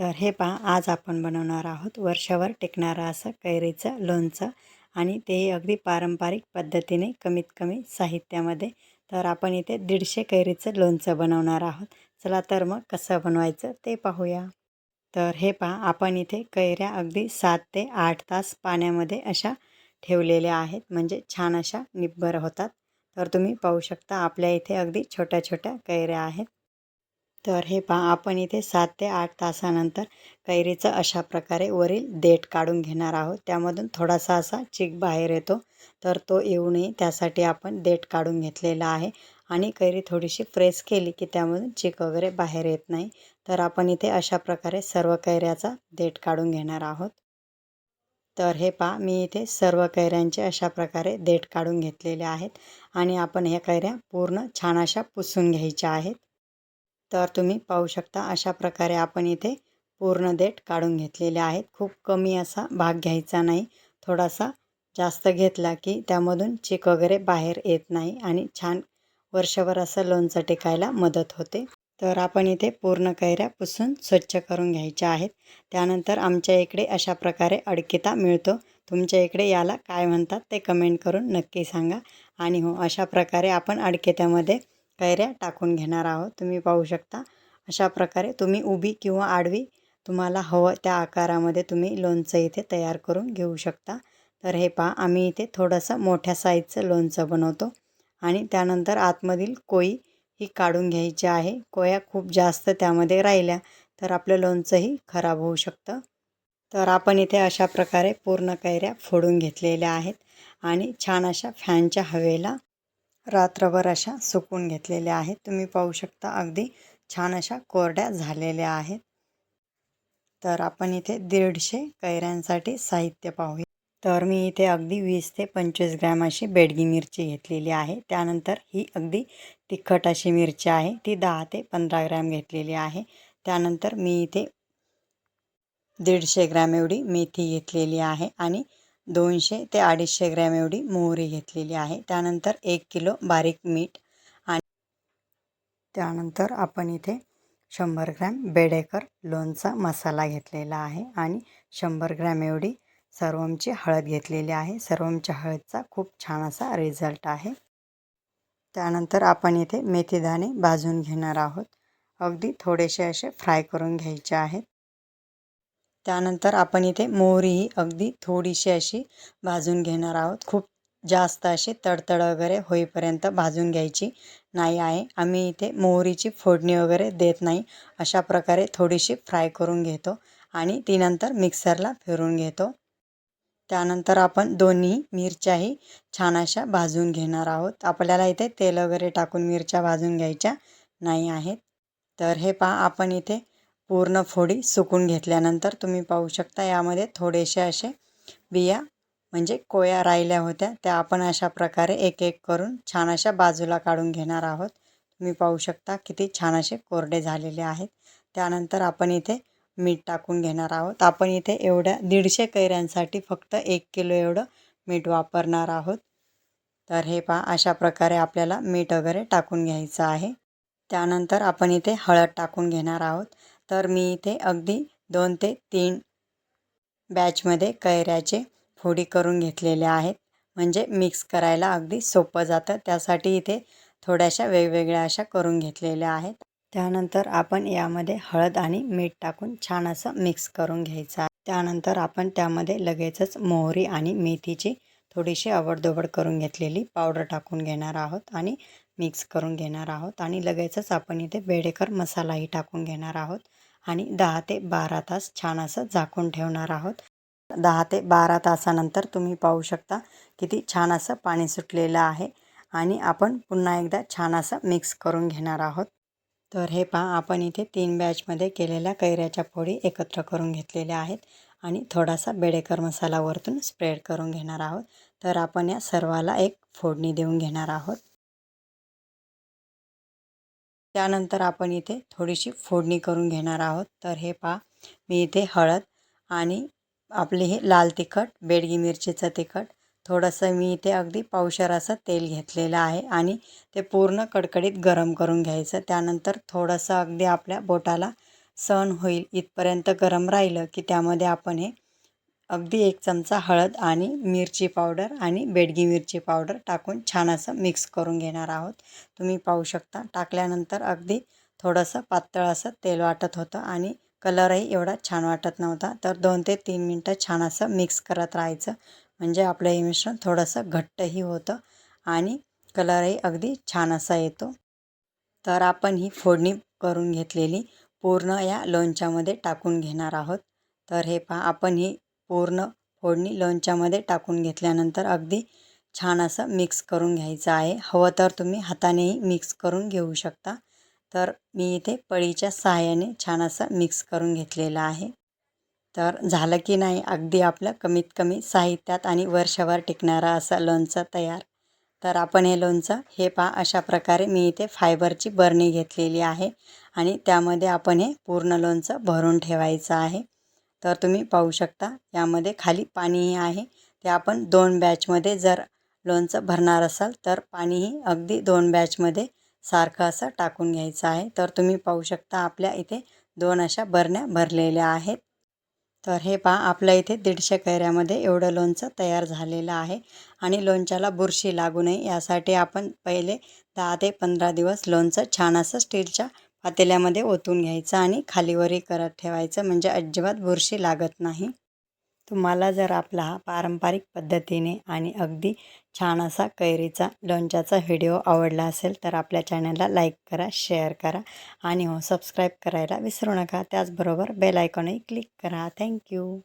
तर हे पहा आज आपण बनवणार आहोत वर्षभर टिकणारं असं कैरीचं लोणचं आणि तेही अगदी पारंपरिक पद्धतीने कमीत कमी साहित्यामध्ये. तर आपण इथे दीडशे कैरीचं लोणचं बनवणार आहोत. चला तर मग कसं बनवायचं ते पाहूया. तर हे पहा आपण इथे कैऱ्या अगदी सात ते आठ तास पाण्यामध्ये अशा ठेवलेल्या आहेत. म्हणजे छान अशा निब्बर होतात. तर तुम्ही पाहू शकता आपल्या इथे अगदी छोट्या छोट्या कैऱ्या आहेत. तर हे पहा आपण इथे सात ते आठ तासानंतर कैरीचं अशा प्रकारे वरील देठ काढून घेणार आहोत. त्यामधून थोडासा असा चिक बाहेर येतो. तर तो येऊ नये त्यासाठी आपण देठ काढून घेतलेला आहे. आणि कैरी थोडीशी फ्रेश केली की त्यामधून चिक वगैरे बाहेर येत नाही. तर आपण इथे अशा प्रकारे सर्व कैऱ्याचा देठ काढून घेणार आहोत. तर हे पहा मी इथे सर्व कैऱ्यांचे अशा प्रकारे देठ काढून घेतलेले आहेत. आणि आपण ह्या कैऱ्या पूर्ण छान अशा पुसून घ्यायच्या आहेत. तर तुम्ही पाहू शकता अशा प्रकारे आपण इथे पूर्ण देठ काढून घेतलेले आहेत. खूप कमी असा भाग घ्यायचा नाही. थोडासा जास्त घेतला की त्यामधून चिक वगैरे बाहेर येत नाही आणि छान वर्षभर असं लोणचं टिकायला मदत होते. तर आपण इथे पूर्ण कैऱ्या पुसून स्वच्छ करून घ्यायच्या आहेत. त्यानंतर आमच्या इकडे अशा प्रकारे अडकिता मिळतो. तुमच्या इकडे याला काय म्हणतात ते कमेंट करून नक्की सांगा. आणि हो अशा प्रकारे आपण अडकेत्यामध्ये कैऱ्या टाकून घेणार आहोत. तुम्ही पाहू शकता. अशा प्रकारे तुम्ही उभी किंवा आडवी तुम्हाला हवं त्या आकारामध्ये तुम्ही लोणचं इथे तयार करून घेऊ शकता. तर हे पहा आम्ही इथे थोडंसं मोठ्या साईजचं लोणचं बनवतो आणि त्यानंतर आतमधील कोई ही काढून घ्यायची आहे. कोया खूप जास्त त्यामध्ये राहिल्या तर आपलं लोणचंही खराब होऊ शकतं. तर आपण इथे अशा प्रकारे पूर्ण कैऱ्या फोडून घेतलेल्या आहेत आणि छान अशा फॅनच्या हवेला रात्रभर अशा सुकून घेतलेल्या आहेत. तुम्ही पाहू शकता अगदी छान अशा कोरड्या झालेल्या आहेत. तर आपण इथे दीडशे कैऱ्यांसाठी साहित्य पाहूया. तर मी इथे अगदी वीस ते पंचवीस ग्रॅम अशी बेडगी मिरची घेतलेली आहे. त्यानंतर ही अगदी तिखट अशी मिरची आहे. ती दहा ते पंधरा ग्रॅम घेतलेली आहे. त्यानंतर मी इथे दीडशे ग्रॅम एवढी मेथी घेतलेली आहे आणि दोनशे ते अडीचशे ग्रॅम एवढी मोहरी घेतलेली आहे. त्यानंतर एक किलो बारीक मीठ आणि त्यानंतर आपण इथे शंभर ग्रॅम बेडेकर लोणचा मसाला घेतलेला आहे आणि शंभर ग्रॅम एवढी सर्वमची हळद घेतलेली आहे. सर्वमच्या हळदचा खूप छान असा रिझल्ट आहे. त्यानंतर आपण इथे मेथीदाणे भाजून घेणार आहोत. अगदी थोडेसे असे फ्राय करून घ्यायचे आहेत. त्यानंतर आपण इथे मोहरी ही अगदी थोडीशी अशी भाजून घेणार आहोत. खूप जास्त अशी तडतड वगैरे होईपर्यंत भाजून घ्यायची नाही आहे. आम्ही इथे मोहरीची फोडणी वगैरे देत नाही. अशा प्रकारे थोडीशी फ्राय करून घेतो आणि ती नंतर मिक्सरला फिरून घेतो. त्यानंतर आपण दोन्ही मिरच्याही छान अशा भाजून घेणार आहोत. आपल्याला इथे तेल वगैरे टाकून मिरच्या भाजून घ्यायच्या नाही आहेत. तर हे पहा आपण इथे पूर्ण फोडी सुकून घेतल्यानंतर तुम्ही पाहू शकता यामध्ये थोडेसे असे बिया म्हणजे कोया राहिल्या होत्या. त्या आपण अशा प्रकारे एक एक करून छान अशा बाजूला काढून घेणार आहोत. तुम्ही पाहू शकता किती छान असे कोरडे झालेले आहेत. त्यानंतर आपण इथे मीठ टाकून घेणार आहोत. आपण इथे एवढ्या दीडशे कैऱ्यांसाठी फक्त एक किलो एवढं मीठ वापरणार आहोत. तर हे पहा अशा प्रकारे आपल्याला मीठ वगैरे टाकून घ्यायचं आहे. त्यानंतर आपण इथे हळद टाकून घेणार आहोत. तर मी इथे अगदी दोन ते तीन बॅचमध्ये कैऱ्याचे फोडी करून घेतलेल्या आहेत. म्हणजे मिक्स करायला अगदी सोपं जातं. त्यासाठी इथे थोड्याशा वेगवेगळ्या अशा करून घेतलेल्या आहेत. त्यानंतर आपण यामध्ये हळद आणि मीठ टाकून छान असं मिक्स करून घ्यायचं आहे. त्यानंतर आपण त्यामध्ये लगेचच मोहरी आणि मेथीची थोडीशी आवडदोबड करून घेतलेली पावडर टाकून घेणार आहोत आणि मिक्स करून घेणार आहोत. आणि लगेचच आपण इथे बेडेकर मसालाही टाकून घेणार आहोत. आणि दहा ते बारा तास छान असं झाकून ठेवणार आहोत. दहा ते बारा तासानंतर तुम्ही पाहू शकता किती छान असं पाणी सुटलेलं आहे आणि आपण पुन्हा एकदा छान असं मिक्स करून घेणार आहोत. तर हे पहा आपण इथे तीन बॅचमध्ये केलेल्या कैऱ्याच्या फोडी एकत्र करून घेतलेल्या आहेत आणि थोडासा बेडेकर मसाला वरतून स्प्रेड करून घेणार आहोत. तर आपण या सर्वाला एक फोडणी देऊन घेणार आहोत. त्यानंतर आपण इथे थोडीशी फोडणी करून घेणार आहोत. तर हे पहा मी इथे हळद आणि आपले हे लाल तिखट बेडगी मिरचीचं तिखट थोडंसं मी इथे अगदी पावशर असं तेल घेतलेलं आहे आणि ते पूर्ण कडकडीत गरम करून घ्यायचं. त्यानंतर थोडंसं अगदी आपल्या बोटाला सहन होईल इथपर्यंत गरम राहिलं की त्यामध्ये आपण हे अगदी एक चमचा हळद आणि मिरची पावडर आणि बेडगी मिरची पावडर टाकून छान असं मिक्स करून घेणार आहोत. तुम्ही पाहू शकता टाकल्यानंतर अगदी थोडंसं पातळ असं तेल वाटत होतं आणि कलरही एवढा छान वाटत नव्हता. तर दोन ते तीन मिनटं छान असं मिक्स करत राहायचं. म्हणजे आपलं हे मिश्रण थोडंसं घट्टही होतं आणि कलरही अगदी छान असा येतो. तर आपण ही फोडणी करून घेतलेली पूर्ण या लोणच्यामध्ये टाकून घेणार आहोत. तर हे पहा आपण ही पूर्ण फोडणी लोणच्यामध्ये टाकून घेतल्यानंतर अगदी छान असं मिक्स करून घ्यायचं आहे. हवं तर तुम्ही हातानेही मिक्स करून घेऊ शकता. तर मी इथे पळीच्या सहाय्याने छान असं मिक्स करून घेतलेलं आहे. तर झालं की नाही अगदी आपलं कमीत कमी साहित्यात आणि वर्षभर टिकणारा असा लोणचं तयार. तर आपण हे लोणचं हे पहा अशा प्रकारे मी इथे फायबरची बरणी घेतलेली आहे आणि त्यामध्ये आपण हे पूर्ण लोणचं भरून ठेवायचं आहे. तर तुम्ही पाहू शकता यामध्ये खाली पाणीही आहे. ते आपण दोन बॅचमध्ये जर लोणचं भरणार असाल तर पाणीही अगदी दोन बॅचमध्ये सारखं असं टाकून घ्यायचं आहे. तर तुम्ही पाहू शकता आपल्या इथे दोन अशा बरण्या भरलेल्या आहेत. तर हे पहा आपल्या इथे दीडशे कैऱ्यामध्ये एवढं लोणचं तयार झालेलं आहे आणि लोणच्याला बुरशी लागू नये. यासाठी आपण पहिले दहा ते पंधरा दिवस लोणचं छान असं स्टीलच्या पातेल्यामध्ये ओतून घ्यायचं आणि खालीवरही करत ठेवायचं म्हणजे अजिबात बुरशी लागत नाही. तुम्हाला जर आपला हा पारंपरिक पद्धतीने आणि अगदी छान असा कैरीचा लोणच्याचा व्हिडिओ आवडला असेल तर आपल्या चॅनलला लाईक करा शेअर करा आणि हो सबस्क्राईब करायला विसरू नका. त्याचबरोबर बेल आयकॉनही क्लिक करा. Thank you.